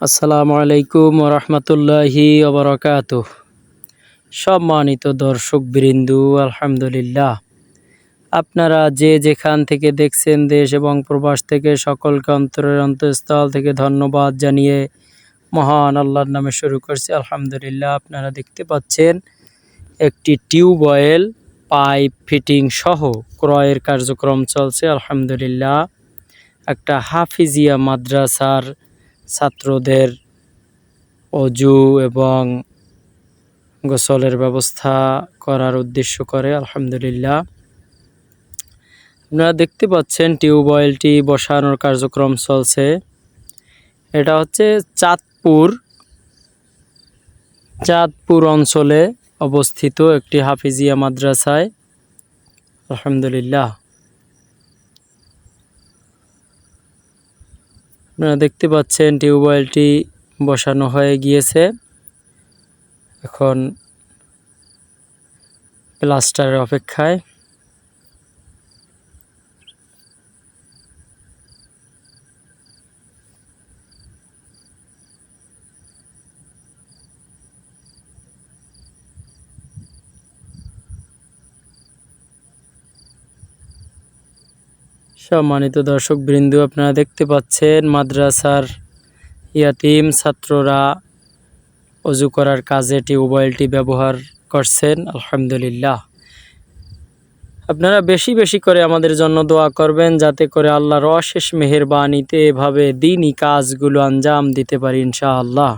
আসসালামু আলাইকুম রহমতুল্লাহি ওবরকাত। সম্মানিত দর্শক বৃন্দু, আলহামদুলিল্লাহ। আপনারা যে যেখান থেকে দেখছেন দেশ এবং প্রবাস থেকে সকলকে অন্তরের অন্তঃস্থল থেকে ধন্যবাদ জানিয়ে মহান আল্লাহর নামে শুরু করছি। আলহামদুলিল্লাহ, আপনারা দেখতে পাচ্ছেন একটি টিউবওয়েল পাইপ ফিটিং সহ ক্রয়ের কার্যক্রম চলছে। আলহামদুলিল্লাহ, একটা হাফিজিয়া মাদ্রাসার ছাত্রদের অজু এবং গোসলের ব্যবস্থা করার উদ্দেশ্য করে, আলহামদুলিল্লাহ। আপনারা দেখতে পাচ্ছেন টিউবওয়েলটি বসানোর কার্যক্রম চলছে। এটা হচ্ছে চাঁদপুর চাঁদপুর অঞ্চলে অবস্থিত একটি হাফিজিয়া মাদ্রাসায়। আলহামদুলিল্লাহ। আপনারা দেখতে পাচ্ছেন টিউবওয়েলটি বসানো হয়ে গিয়েছে। এখন প্লাস্টারের অপেক্ষায় সম্মানিত দর্শক বৃন্দু আপনারা দেখতে পাচ্ছেন মাদ্রাসার ইয়াতিম ছাত্ররা অজু করার কাজে টিউবওয়েলটি ব্যবহার করছেন, আলহামদুলিল্লাহ। আপনারা বেশি বেশি করে আমাদের জন্য দোয়া করবেন, যাতে করে আল্লাহর অশেষ মেহেরবানিতে এভাবে দিনই কাজগুলো আঞ্জাম দিতে পারি, ইনশাআল্লাহ।